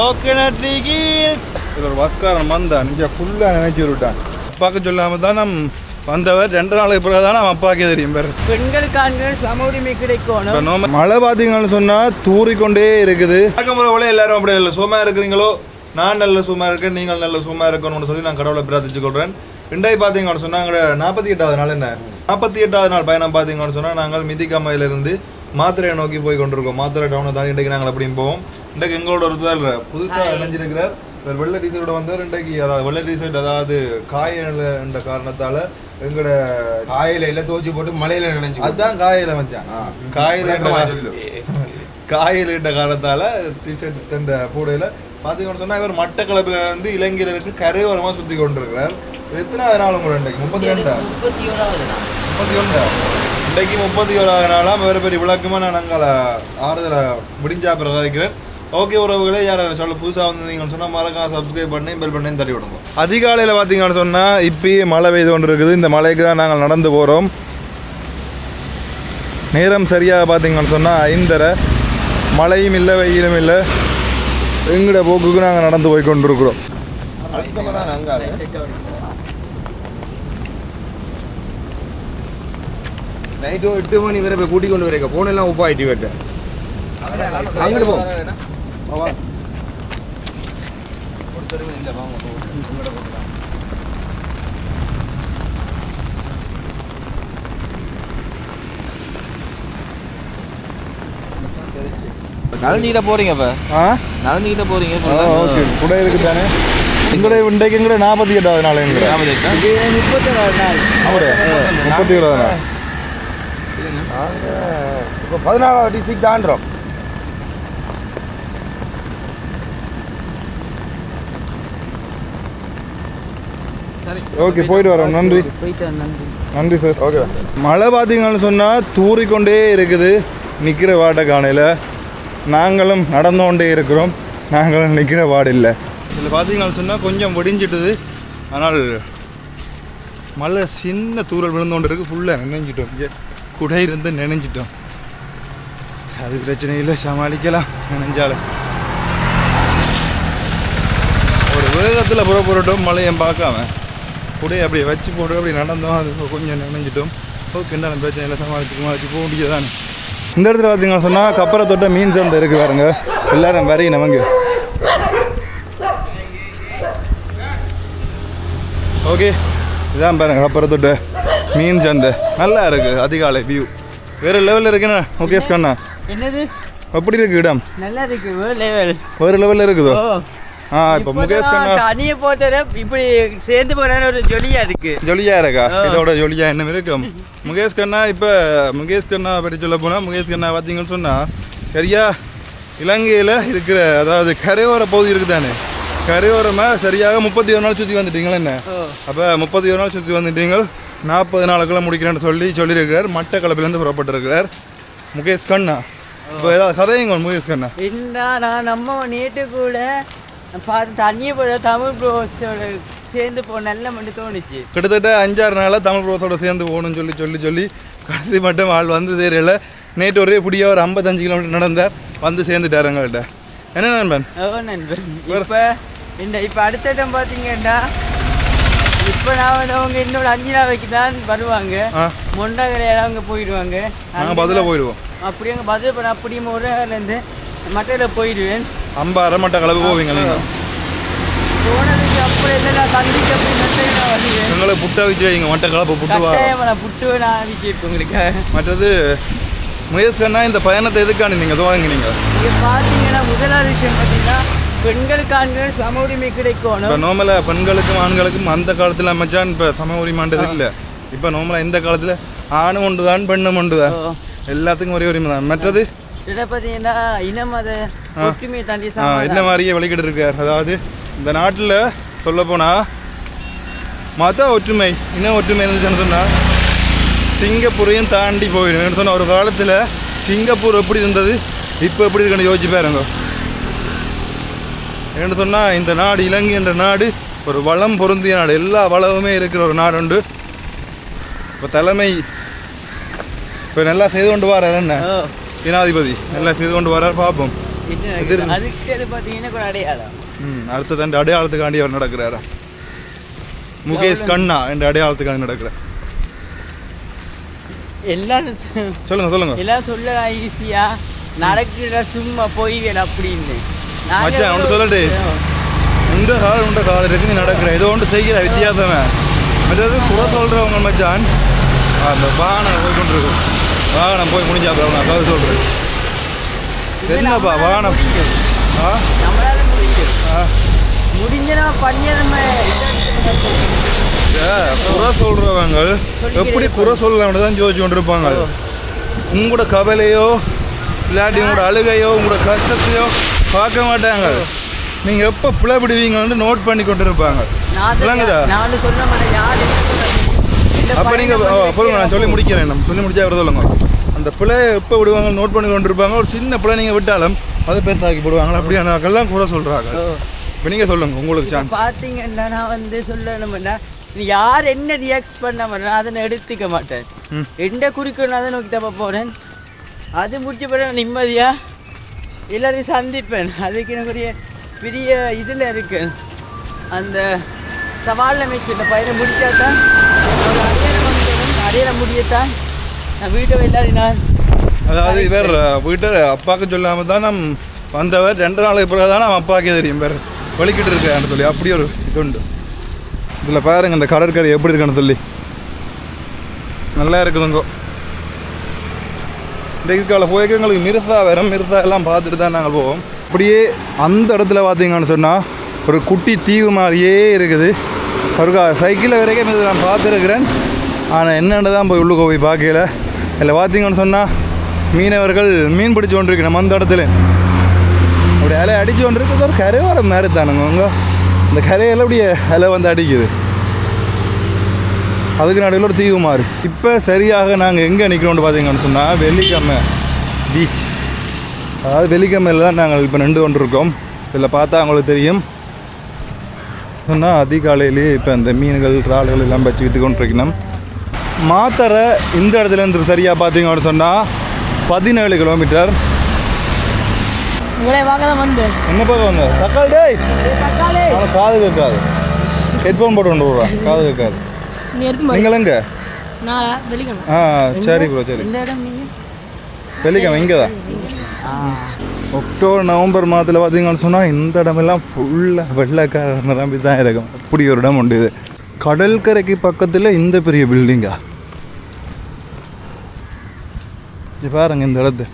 Coconut hills இது ஒரு பஸ்காரன் வந்தான் இங்கே ஃபுல்லாக நினைச்சு விட்டான் அப்பாவுக்கு சொல்லாமல் தான் நம் வந்தவர். ரெண்டு நாளுக்கு பிறகு தான் நம்ம அப்பாக்கே தெரியும் பேர். பெண்களுக்கான சம உரிமை நோம மழை பார்த்தீங்கன்னு சொன்னால் தூறிக்கொண்டே இருக்குது. வழக்கமுறை எல்லாரும் அப்படி இல்லை சும்மா இருக்கிறீங்களோ? நான் நல்ல சும்மா இருக்கேன் நீங்கள் நல்ல சும்மா இருக்கணும்னு சொல்லி நான் கடவுளை பிரார்த்திச்சு கொள்கிறேன் ரெண்டாய் பார்த்தீங்கன்னு சொன்னால் எங்களோட நாற்பத்தி எட்டாவது நாள் என்ன? நாற்பத்தி எட்டாவது நாள் பயணம் பார்த்தீங்கன்னு சொன்னால் நாங்கள் மிதிக்காமையிலிருந்து மாத்திரையை நோக்கி போய் கொண்டிருக்கோம். மாத்திரை டவுனை தான் இன்றைக்கு நாங்கள் அப்படியும் போவோம். இன்றைக்கு எங்களோட ஒருத்தர் புதுசாக இணைஞ்சிருக்கிறார். இவர் வெள்ளை டிஷர்ட்டோட வந்தார். இன்றைக்கு அதாவது வெள்ளை டிஷர்ட் அதாவது காயல என்ற காரணத்தால் எங்களோட காயில எல்லாம் துவச்சி போட்டு மலையில நினைஞ்சு அதான் காயில மச்சான் காயில. காயில் என்ற காரணத்தால டிஷர்ட் தந்த பூடையில பாத்தீங்கன்னு சொன்னா இவர் மட்டக்களப்பில் இருந்து இலங்கையிலிருக்கு கரையோரமா சுத்தி கொண்டிருக்கிறார். இது எத்தனாவது நாள் உங்களோட இன்றைக்கு முப்பத்தி ரெண்டா? முப்பத்தி முப்பத்தி ஒன்று இன்றைக்கு முப்பத்தி ஓராவது நாளாம் வேறு பெரிய விளக்கமாக நான் அங்கே ஆறுதல முடிஞ்சா பிரகாதிக்கிறேன் ஓகே உறவுகளே யார் சொல்ல புதுசாக நீங்கள் சொன்னால் மறக்காம சப்ஸ்கிரைப் பண்ணி பெல் பண்ணி தட்டி விடுங்க. அதிகாலையில் பார்த்தீங்கன்னு சொன்னால் இப்பயே மழை பெய்து கொண்டு இருக்குது இந்த மலைக்கு தான் நாங்கள் நடந்து போகிறோம் நேரம் சரியாக பார்த்தீங்கன்னு சொன்னால் ஐந்தரை. மழையும் இல்லை வெயிலும் இல்லை. எங்கட போக்குக்கு நாங்கள் நடந்து போய் கொண்டிருக்கிறோம் தான் அங்கால நைட்டு எட்டு மணி வரை போய் கூட்டி கொண்டு வரேங்க போன் எல்லாம் உப்பா ஆயிட்டு வேட்டேன் அங்கிட்டு போ. நலஞ்சிக்கிட்ட போறீங்க இப்ப ஆ? நலஞ்சிக்கிட்ட போறீங்க ஓகே கூட இருக்குது தானே. எங்கட இன்றைக்கு எங்கட நாற்பத்தி எட்டாவது நாள் முப்பத்தி முப்பத்தி ஏழாவது நாள். இப்போ பதினாலாவது டிஸ்ட்ரிக்ட் தாண்டுறோம் சரி. ஓகே போயிட்டு வரோம். நன்றி. போயிட்டு நன்றி. நன்றி சார் ஓகே மழை பார்த்தீங்கன்னு சொன்னால் தூறிக்கொண்டே இருக்குது நிற்கிற வாட்டை காணையில். நாங்களும் நடந்து கொண்டே இருக்கிறோம். நாங்களும் நிற்கிற வாடு இல்லை. இதில் பார்த்தீங்கன்னு சொன்னால் கொஞ்சம் வெடிஞ்சிட்டுது. ஆனால் மழை சின்ன தூரல் விழுந்து கொண்டு இருக்கு ஃபுல்லாக நினைஞ்சிட்டோம் இங்கே கூட இருந்து நினைஞ்சிட்டோம். அது பிரச்சனை இல்லை சமாளிக்கலாம் நினைஞ்சாலும். ஒரு வேகத்தில் புறப்படட்டும் மழையும் பார்க்காம. கூடயே அப்படியே வச்சு போட்டு அப்படி நடந்தோம் அது கொஞ்சம் நினைஞ்சிட்டோம். ஓகே என்ன பிரச்சனை இல்லை சமாளிச்சு சமாளிச்சு போக முடியாதானே இந்த இடத்துல பார்த்தீங்கன்னா சொன்னால் கப்பரை தொட்ட மீன் சந்தை இருக்கு பாருங்க. எல்லாரும் வரையும் நமங்க ஓகே இதான் பாருங்க கப்பரை தொட்ட மீன் சந்தை நல்லா இருக்கு அதிகாலை வியூ வேறு லெவலில் இருக்குண்ணா முகேஷ் கண்ணா. என்னது? எப்படி இருக்கு இடம்? நல்லா இருக்கு லெவல் வேறு லெவலில் இருக்குதோ? ஆ இப்போ முகேஷ் கண்ணா. தனியை போட்டு இப்படி சேர்ந்து போன ஒரு ஜொலியா இருக்கு. ஜொலியா இருக்கா. இதோட ஜொலியா என்ன இருக்கும்? முகேஷ் கண்ணா இப்போ முகேஷ் கண்ணா பற்றி சொல்ல போனால் முகேஷ் கண்ணா பார்த்தீங்கன்னு சொன்னால் சரியா இலங்கையில் இருக்கிற அதாவது கரையோர பகுதி இருக்குதானே? கரையோரமாக சரியாக முப்பத்தி ஒரு நாள் சுற்றி வந்துட்டீங்களா என்ன. அப்போ முப்பத்தி ஒரு நாள் சுற்றி வந்துட்டீங்க. நாற்பது நாளுக்குள்ள முடிக்கிறேன்னு சொல்லி சொல்லியிருக்கிறார். மட்டக்களப்பிலேருந்து புறப்பட்டிருக்கிறார். முகேஷ் கண்ணா. இப்போ ஏதாவது கதையுங்க முகேஷ் கண்ணா. என்ன நான் நம்ம நேற்று கூட பார்த்து தண்ணியை போட தமிழ் ப்ரோஸோட சேர்ந்து போ நல்ல மட்டும் தோணுச்சு. கிட்டத்தட்ட அஞ்சாறு நாளாக தமிழ் ப்ரோஸோட சேர்ந்து போகணும்னு சொல்லி சொல்லி சொல்லி கடைசி மட்டும் ஆள் வந்து தெரியல நேற்று ஒரே பிடியா ஒரு ஐம்பத்தஞ்சு கிலோமீட்டர் நடந்தார். வந்து சேர்ந்துட்டார் எங்கள்கிட்ட. என்ன நண்பன்? ஓ நண்பன். இப்போ இந்த இப்போ அடுத்த இடம் பார்த்தீங்கன்னா இப்போ நான் வந்து அவங்க இன்னொரு அஞ்சு நாளைக்கு தான் வருவாங்க. ஆ. மொண்டாகரையில் அவங்க போயிடுவாங்க. நாங்கள் பதில போயிடுவோம். அப்படி அங்கே பதில் பண்ண அப்படியே மொண்டாகலேருந்து மட்டையில் போயிடுவேன். அம்பாறை மட்ட கலப்பு போவீங்க போனதுக்கு அப்புறம் இல்லை நான் சந்திக்க மட்டையில் வருவேன். எங்களை புட்டா வச்சு வைங்க மட்ட கலப்பு புட்டு வா. கட்டாயம் நான் புட்டு நான் உங்களுக்கு மற்றது முயற்சி கண்ணா இந்த பயணத்தை எதுக்காண்டி நீங்கள் துவங்கினீங்க இங்கே பார்த்தீங்கன்னா முதலாவது விஷயம் பார்த்தீங்கன்னா பெண்களுக்கான சம உரிமை இப்போ கிடைக்கணும் நோமலாக பெண்களுக்கும் ஆண்களுக்கும் அந்த காலத்தில் மச்சான் இப்போ சம உரிமாண்டது இல்லை. இப்போ நோமலாக இந்த காலத்தில் ஆணும் ஒன்று தான் பெண்ணும் ஒன்று தான். எல்லாத்துக்கும் ஒரே உரிமை தான். மற்றது? இதை பார்த்தீங்கன்னா இனம் அதை ஒற்றுமையை தாண்டி. என்ன மாதிரியே வெளிக்கிட்டு இருக்கார். அதாவது இந்த நாட்டில் சொல்லப்போனால் மத ஒற்றுமை இன ஒற்றுமை இருந்துச்சுன்னு சொன்னால் சிங்கப்பூரையும் தாண்டி போயிடும். சொன்னால் ஒரு காலத்தில் சிங்கப்பூர் எப்படி இருந்தது? இப்போ எப்படி இருக்குன்னு யோசிச்சு பாருங்க. ஏன்னு சொன்னால் இந்த நாடு இலங்கை என்ற நாடு ஒரு வளம் பொருந்திய நாடு. எல்லா வளமுமே இருக்கிற ஒரு நாடு உண்டு இப்போ தலைமை இப்போ நல்லா செய்து கொண்டு வரார் என்ன ஜனாதிபதி நல்லா செய்து கொண்டு வரார் பார்ப்போம் ம் அடுத்த தண்டு அடையாளத்துக்காண்டி அவர் நடக்கிறாரா? முகேஷ் கண்ணா என்ற அடையாளத்துக்காண்டி நடக்கிறார். எல்லாரும் சொல்லுங்க சொல்லுங்க. எல்லாம் சொல்லலாம் ஈஸியா. நடக்கிற சும்மா பொய்கள் அப்படின்னு மச்சான், ஒன்று சொல்லட்டு? உண்ட கால் உண்ட கால் இருக்கு நீ நடக்கிற ஏதோ ஒன்று செய்கிற வித்தியாசமே மற்றது குறை சொல்கிறவங்க மச்சான் அந்த வாகனம் போய் கொண்டிருக்கும் வாகனம் போய் முடிஞ்சா அப்புறம் நான் கதை சொல்கிறேன் என்னப்பா வாகனம். ஆ பண்ணி குறை சொல்றவங்க எப்படி குறை சொல்லலாம்னு தான் யோசிச்சு கொண்டிருப்பாங்க உங்களோட கவலையோ இல்லாட்டி உங்களோட அழுகையோ உங்களோட கஷ்டத்தையோ பார்க்க மாட்டாங்க. நீங்க எப்போ பிழைப்பிடுவீங்கன்னு நோட் பண்ணி கொண்டு இருப்பாங்க விளங்குதா? என்ன அப்போ நீங்க பையனை ஓ, வந்து சொல்லுங்க நான் சொல்லி முடிக்கிறேன். நம்ம சொல்லி முடிச்சா அவர் சொல்லுங்க. அந்த பிள்ளையை எப்போ விடுவாங்க நோட் பண்ணி கொண்டு இருப்பாங்க ஒரு சின்ன பிள்ளை நீங்கள் விட்டாலும் அதை பெருசாக்கி போடுவாங்க. அப்படியானாக்கெல்லாம் குறை சொல்கிறாங்க. இப்போ நீங்கள் சொல்லுங்க உங்களுக்கு சான்ஸ் பார்த்தீங்கன்னா நான் வந்து சொல்லணும்னா யார் என்ன ரியாக்ட் பண்ண மாட்டேன் அதை நான் எடுத்துக்க மாட்டேன். ம். எந்த குறிக்கோள் அதை நோக்கி தப்ப போகிறேன் அது முடிச்ச பிறகு நிம்மதியாக எல்லாரையும் சந்திப்பேன். அதுக்கு எனக்கு ஒரு பெரிய இதில் இருக்கு. அந்த சவாலில் மேய்ச்சி இந்த பையனை முடிச்சாதான் அடையாளம் முடியத்தான். நான் வீட்டை எல்லாரையும் நான் அதாவது இவர் வீட்டை அப்பாவுக்கு சொல்லாமல் தான் நம் வந்தவர். ரெண்டு நாளைக்கு பிறகு தான் நம்ம அப்பாவுக்கே தெரியும். வேறு வலிக்கிட்டு இருக்கான்னு சொல்லி. அப்படி ஒரு இது உண்டு இதில் பாருங்க இந்த கடற்கரை எப்படி இருக்குன்னு சொல்லி. நல்லா இருக்குதுங்கோ. இந்த இதுக்கால போய்க்கு எங்களுக்கு மிர்சா வெறும் மிர்சா எல்லாம் பார்த்துட்டு தான் நாங்கள் போவோம். அப்படியே அந்த இடத்துல பார்த்தீங்கன்னு சொன்னால் ஒரு குட்டி தீவு மாதிரியே இருக்குது. ஒருக்கா சைக்கிளில் வரைக்கும் இது நான் பார்த்துருக்குறேன். ஆனால் என்னென்னு தான் போய் உள்ளுக்கு போய் பார்க்கல. இல்லை பார்த்தீங்கன்னு சொன்னால் மீனவர்கள் மீன் பிடிச்சு கொண்டு இருக்கணும் அந்த இடத்துல. அப்படி அலை அடிச்சு கொண்டு இருக்குது ஒரு கரையோரம் மாதிரி தானுங்க. உங்க இந்த கரையில் அப்படியே அலை வந்து அடிக்குது. அதுக்கு நடுவில் ஒரு தீவு மாறு. இப்போ சரியாக நாங்கள் எங்கே நிற்கிறோம்னு பார்த்தீங்கன்னு சொன்னால் வெள்ளிக்கிழமை பீச் அதாவது வெள்ளிக்கிழமையில் தான் நாங்கள் இப்போ நின்று கொண்டிருக்கோம். இதில் பார்த்தா அவங்களுக்கு தெரியும். சொன்னால் அதிகாலையிலேயே இப்போ இந்த மீன்கள் இறால்கள் எல்லாம் வச்சு விற்று கொண்டிருக்கணும். மாத்தரை இந்த இடத்துல இருந்து சரியாக பார்த்தீங்கன்னு சொன்னால் பதினேழு கிலோமீட்டர் உங்களை பார்க்க தான் வந்தேன் என்ன பார்க்க வந்த? தக்காளி டேய். அவனுக்கு காது கேட்காது. ஹெட்ஃபோன் போட்டு கொண்டு விட்றான் காது கேட்காது. நீ எடுத்து நீங்கள் எங்க? ஆ சரி ப்ரோ சரி. இந்த இடம் நீங்கள் வெள்ளிக்கிழமை இங்கே தான். அக்டோபர் நவம்பர் மாதத்தில் பார்த்தீங்கன்னு சொன்னால் இந்த இடமெல்லாம் ஃபுல்லாக வெள்ளைக்கார நிரம்பி தான் இருக்கும். அப்படி ஒரு இடம் உண்டு இது. கடற்கரைக்கு பக்கத்தில் இந்த பெரிய பில்டிங்கா இது பாருங்க இந்த இடத்து.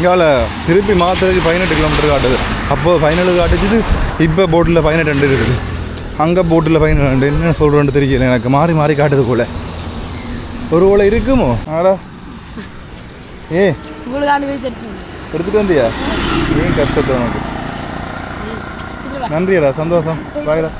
இங்கால திருப்பி மாத்திரைக்கு பதினெட்டு கிலோமீட்டர் காட்டுது. அப்போ ஃபைனலு காட்டுச்சுது இப்போ போட்டில் பதினெட்டு ரெண்டு இருக்குது. அங்கே போட்டில் பதினெட்டு ரெண்டு என்ன சொல்கிறேன்னு தெரியல எனக்கு. மாறி மாறி காட்டுது போல. ஒரு ஓலை இருக்குமோ? ஆடா. ஏ. எடுத்துட்டு வந்தியா? ஏன் கஷ்டத்தை உனக்கு? நன்றிடா சந்தோஷம். பாய்டா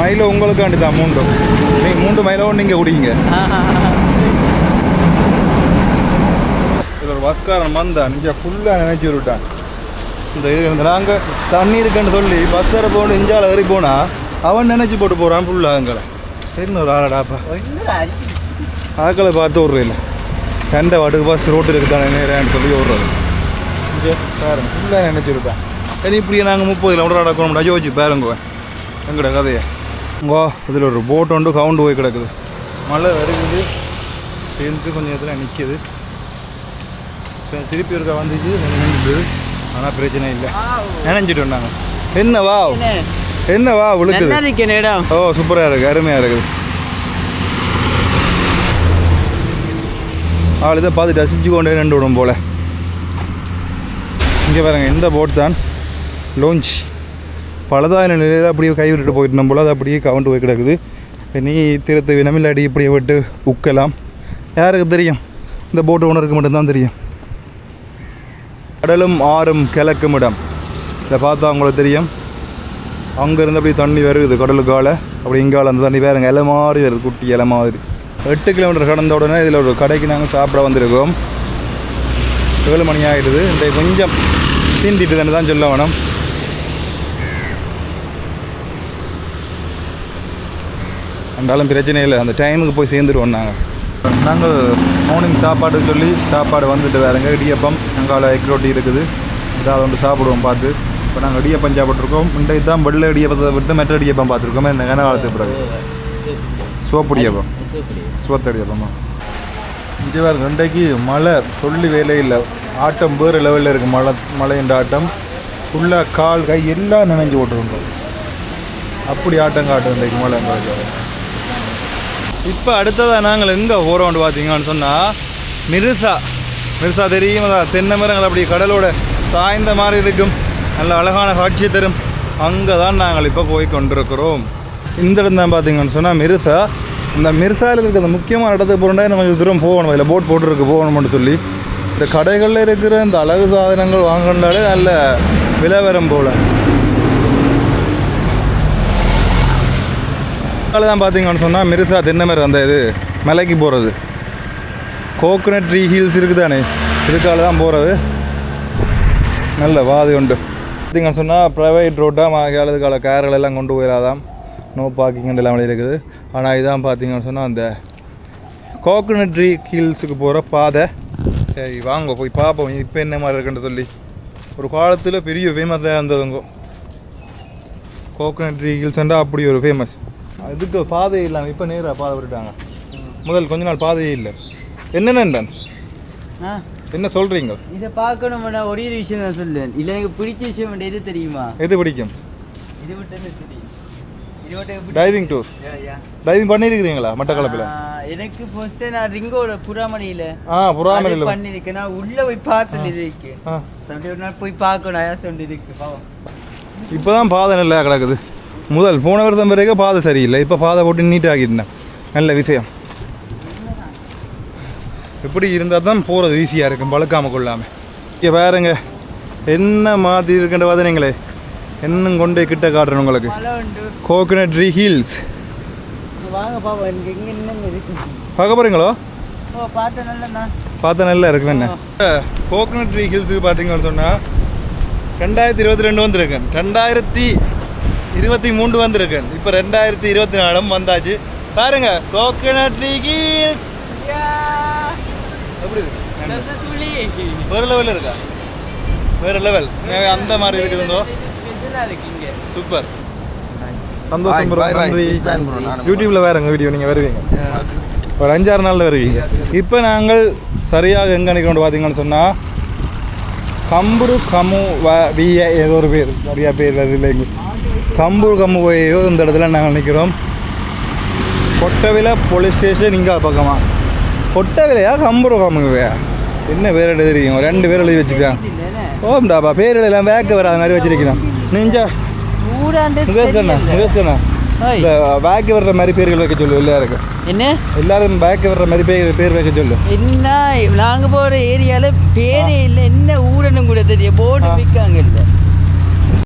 மயில உங்களுக்காண்டி தான் மூண்டு நீங்கள் மூன்று மயிலவும் நீங்கள் குடிங்க இது ஒரு பஸ்காரன் வந்தான் இங்கே ஃபுல்லாக நினைச்சு விட்டான் இந்த இது நாங்கள் தண்ணி இருக்குன்னு சொல்லி பஸ் வர போகணும் இஞ்சால ஏறி போனால் அவன் நினைச்சு போட்டு போகிறான் ஃபுல்லாக எங்களை. சரின்னு ஒரு ஆளாடாப்பா ஆக்களை பார்த்து விட்றதில்ல கண்ட வாட்டுக்கு பஸ் ரோட்டில் இருக்குதானே நேரம்னு சொல்லி விட்றது இங்கே பாருங்க ஃபுல்லாக நினைச்சு விட்டான் சரி இப்படியே நாங்கள் முப்பது கிலோமீட்டர் நடக்கணும் யோசிச்சு பாருங்க. எங்கட கதையை. இங்கோ இதில் ஒரு போட் ஒன்று கவுண்டு போய் கிடக்குது. மழை வருகுது சேர்ந்து கொஞ்சம் இடத்துல நிற்கிது திருப்பி ஒருக்கா வந்துச்சு. நினைஞ்சிட்டு ஆனால் பிரச்சனை இல்லை. நினைஞ்சிட்டு வந்தாங்க என்ன வா? என்ன? வா விழுக்குது? ஓ சூப்பராக இருக்குது அருமையாக இருக்குது. அவள் இதை பார்த்துட்டு ரசிச்சு கொண்டே நின்று விடும் போல். இங்கே பாருங்க இந்த போட் தான் லோஞ்ச் பலதாயின நிலையில் அப்படியே கை விட்டுட்டு போயிட்டு போல். அது அப்படியே கவுண்டு போய் கிடக்குது. இப்ப நீ திருத்து வினமில்லாடி இப்படியே விட்டு உக்கலாம். யாருக்கு தெரியும்? இந்த போட்டு ஓனருக்கு மட்டும்தான் தெரியும். கடலும் ஆறும் கிழக்கும் இடம். இதை பார்த்தா அவங்களுக்கு தெரியும். அங்கேருந்து அப்படி தண்ணி வருது கடலுக்கால. அப்படி இங்கால அந்த தண்ணி வேறுங்க இலை மாதிரி வருது குட்டி இலை மாதிரி. எட்டு கிலோமீட்டர் கடந்த உடனே இதில் ஒரு கடைக்கு நாங்கள் சாப்பிட வந்திருக்கோம். ஏழு மணி ஆகிடுது இந்த கொஞ்சம் தீந்திட்டு தான் சொல்ல வேணும். இருந்தாலும் பிரச்சனை இல்லை. அந்த டைமுக்கு போய் சேர்ந்துருவோம் நாங்கள் நாங்கள் மார்னிங் சாப்பாடு சொல்லி சாப்பாடு வந்துட்டு வேறுங்க. இடியப்பம் அங்கால எக் ரொட்டி இருக்குது. இதாக வந்து சாப்பிடுவோம் பார்த்து. இப்போ நாங்கள் இடியப்பம் சாப்பிட்ருக்கோம் இன்றைக்கு தான் வெள்ளை இடியப்பத்தை விட்டு மெட்ட இடியப்பம் பார்த்துருக்கோம். என்ன கன காலத்துக்கு பிறகு. சோப்பு சோத்தடியப்பமா இங்கே வேறு இன்றைக்கு மழை சொல்லி வேலை இல்லை. ஆட்டம் வேறு லெவலில் இருக்குது மழை மழைன்ற ஆட்டம். ஃபுல்லாக கால் கை எல்லாம் நினைஞ்சு ஓட்டுருந்தோம் அப்படி ஆட்டம் காட்டும் இன்றைக்கு மழை. இப்போ அடுத்ததாக நாங்கள் எங்கே போகிறோம்னு பார்த்தீங்கன்னு சொன்னால் மிருசா. மிருசா தெரியுமா? தென்னை மரங்கள் அப்படி கடலோட சாய்ந்த மாதிரி இருக்கும். நல்ல அழகான காட்சி தரும். அங்கே தான் நாங்கள் இப்போ போய் கொண்டிருக்கிறோம். இந்த இடம் தான் பார்த்தீங்கன்னு சொன்னால் மிருசா. இந்த மிருசாவில் இருக்கிற அந்த முக்கியமான இடத்துக்கு போகணுன்னா நம்ம கொஞ்சம் தூரம் போகணும். அதில் போட் போட்டுருக்கு போகணும்னு சொல்லி. இந்த கடைகளில் இருக்கிற இந்த அழகு சாதனங்கள் வாங்கினாலே நல்ல விலை வரும் போல். அதில் தான் பார்த்தீங்கன்னு சொன்னால் மிருசா தென்னமரம் அந்த இது மலைக்கு போகிறது கோகோனட் ட்ரீ ஹில்ஸ் இருக்குதானே? இதுக்கால தான் போகிறது நல்ல வாதி உண்டு. பார்த்தீங்கன்னு சொன்னால் ப்ரைவேட் ரோட்டாக மாகாலது கால கார்கள் எல்லாம் கொண்டு போயிடாதாம் நோ பார்க்கிங் எல்லாம் வழி இருக்குது. ஆனால் இதான் பார்த்தீங்கன்னு சொன்னால் அந்த கோகோனட் ட்ரீ ஹில்ஸுக்கு போகிற பாதை. சரி வாங்க போய் பார்ப்போம். இப்போ என்ன மாதிரி இருக்குன்னு சொல்லி. ஒரு காலத்தில் பெரிய ஃபேமஸாக இருந்ததுங்க. கோகோனட் ட்ரீ ஹில்ஸ்ண்டா அப்படி ஒரு ஃபேமஸ் அதுக்கு பாதை இல்லாமல் இப்போ நேராக பாதை விட்டுட்டாங்க. முதல் கொஞ்ச நாள் பாதையே இல்லை. என்னென்ன என்ன சொல்கிறீங்க இதை பார்க்கணும்னா ஒரே ஒரு விஷயம் தான் சொல்லுவேன். இல்லை எனக்கு பிடிச்ச விஷயம் எது தெரியுமா? எது பிடிக்கும்? இது மட்டும் தெரியும். Diving tour. டைவிங் பண்ணியிருக்கிறீங்களா மட்டக்களப்பில்? எனக்கு ஃபர்ஸ்ட் நான் ரிங்கோட புறாமணியில ஆ புறாமலில் அது பண்ணிருக்கேன் நான் உள்ள போய் பார்த்தேன் இதுக்கு ஆ. சம்டே ஒரு நாள் போய் பார்க்கணும். ஆயா சொல்லி இருக்கு. பாவம். இப்போ தான் பாதை நல்லா கிடக்குது. முதல் போன வருஷம் வரைக்கும் பாதை சரியில்லை. இப்போ பாதை போட்டு நீட் ஆகிட்டேன். நல்ல விஷயம். இப்படி இருந்தால் தான் போகிறது ஈஸியாக இருக்கும் பழுக்காமல் கொள்ளாமல் இங்கே பாருங்க. என்ன மாதிரி இருக்கின்ற வதனைங்களே இன்னும் கொண்டு கிட்ட காட்டுறேன் உங்களுக்கு? கோகனட் ட்ரீ ஹில்ஸ் இருக்கு? பார்க்க போகிறீங்களோ பார்த்தா நல்லா இருக்கும் என்ன? கோகனட் ட்ரீ ஹில்ஸுக்கு பார்த்தீங்கன்னு சொன்னால் ரெண்டாயிரத்தி இருபத்தி ரெண்டு வந்திருக்கேன் ரெண்டாயிரத்தி இருபத்தி மூன்று வந்திருக்கேன் இப்போ ரெண்டாயிரத்தி இருபத்தி நாலும் வந்தாச்சு. பாருங்க கோகனட் ட்ரீ ஹில்ஸ் எப்படி இருக்கு? வேறு லெவலில் இருக்கா? வேறு லெவல் அந்த மாதிரி இருக்குதுங்கோ சூப்பர் சந்தோஷம் bye. நன்றி. யூடியூப்ல வேறங்க வீடியோ நீங்கள் வருவீங்க. ஒரு அஞ்சாறு நாளில் வருவீங்க. இப்போ நாங்கள் சரியாக எங்கே நிற்கிறோம் பார்த்தீங்கன்னு சொன்னால் கம்புரு கமு வ விய ஏதோ ஒரு பேர். நிறையா பேர் அது இல்லைங்க கம்பூர் கம்மு போயோ இந்த இடத்துல நாங்கள் நிற்கிறோம். கொட்டவில போலீஸ் ஸ்டேஷன் இங்கே பக்கமா. கொட்டவிலையா கம்பூர் கம்முவையா என்ன பேர் எழுதி தெரியும்? ரெண்டு பேர் எழுதி வச்சுக்கிறேன் ஓம்டாப்பா பேர் எல்லாம் வேக்க வராத மாதிரி வச்சிருக்கிறேன் நெஞ்சா முகேஷ்கண்ணா முகேஷ்கண்ணா. இந்த பேக்கு வர்ற மாதிரி பேர்கள் வைக்க சொல்லு எல்லாருக்கும் என்ன? எல்லாரும் பேக்கு வர்ற மாதிரி பேர் பேர் வைக்க சொல்லு. என்ன நாங்க போற ஏரியால பேரே இல்ல என்ன ஊரன்னு கூட தெரியும் போர்டு விற்காங்க இல்ல.